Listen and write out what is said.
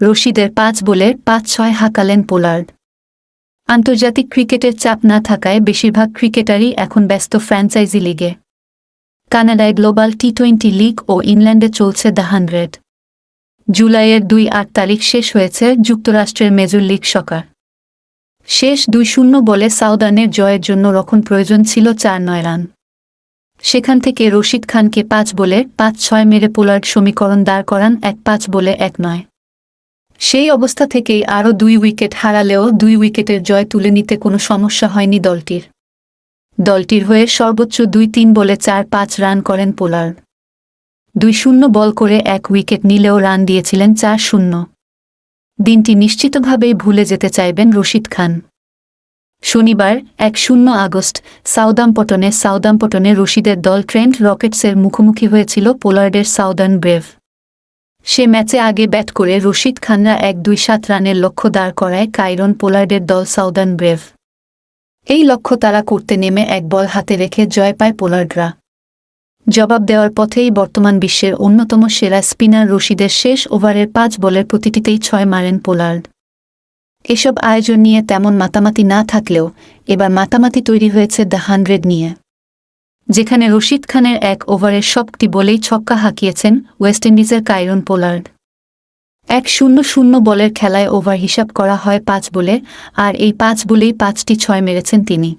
রশিদের পাঁচ বলে পাঁচ ছয় হাঁকালেন পোলার্ড। আন্তর্জাতিক ক্রিকেটের চাপ না থাকায় বেশিরভাগ ক্রিকেটারই এখন ব্যস্ত ফ্র্যাঞ্চাইজি লিগে। কানাডায় গ্লোবাল টি টোয়েন্টি লিগ ও ইংল্যান্ডে চলছে দ্য হান্ড্রেড। জুলাইয়ের দুই আট তারিখ শেষ হয়েছে যুক্তরাষ্ট্রের মেজর লিগ সকার। শেষ দুই শূন্য বলে সাউদার্নের জয়ের জন্য রক্ষণ প্রয়োজন ছিল চার নয় রান। সেখান থেকে রশিদ খানকে পাঁচ বলে পাঁচ ছয় মেরে পোলার্ড সমীকরণ দাঁড় করান এক পাঁচ বলে এক নয়। সেই অবস্থা থেকেই আরও দুই উইকেট হারালেও দুই উইকেটের জয় তুলে নিতে কোনো সমস্যা হয়নি দলটির। দলটির হয়ে সর্বোচ্চ দুই তিন বলে চার পাঁচ রান করেন পোলার দুই শূন্য বল করে এক উইকেট নিলেও রান দিয়েছিলেন চার শূন্য। দিনটি নিশ্চিতভাবেই ভুলে যেতে চাইবেন রশিদ খান। শনিবার এক শূন্য আগস্ট সাউদাম্পটনে সাউদাম্পটনে রশিদের দল ট্রেন্ট রকেটসের মুখোমুখি হয়েছিল পোলার্ডের সাউদার্ন ব্রেভ। সে ম্যাচে আগে ব্যাট করে রশিদ খানরা এক দুই সাত রানের লক্ষ্য দাঁড় করায় কাইরন পোলার্ডের দল সাউদার্ন ব্রেভ। এই লক্ষ্য তারা করতে নেমে এক বল হাতে রেখে জয় পায় পোলার্ডরা। জবাব দেওয়ার পথেই বর্তমান বিশ্বের অন্যতম সেরা স্পিনার রশিদের শেষ ওভারের পাঁচ বলের প্রতিটিতেই ছয় মারেন পোলার্ড। এসব আয়োজন নিয়ে তেমন মাতামাতি না থাকলেও এবার মাতামাতি তৈরি হয়েছে দ্য হান্ড্রেড নিয়ে। যেখানে রশিদ খানের এক ওভারের সবটি বলেই ছক্কা হাঁকিয়েছেন ওয়েস্ট ইন্ডিজের কাইরন পোলার্ড। এক শূন্য শূন্য বলের খেলায় ওভার হিসাব করা হয় পাঁচ বলে, আর এই পাঁচ বলেই পাঁচটি ছয় মেরেছেন তিনি।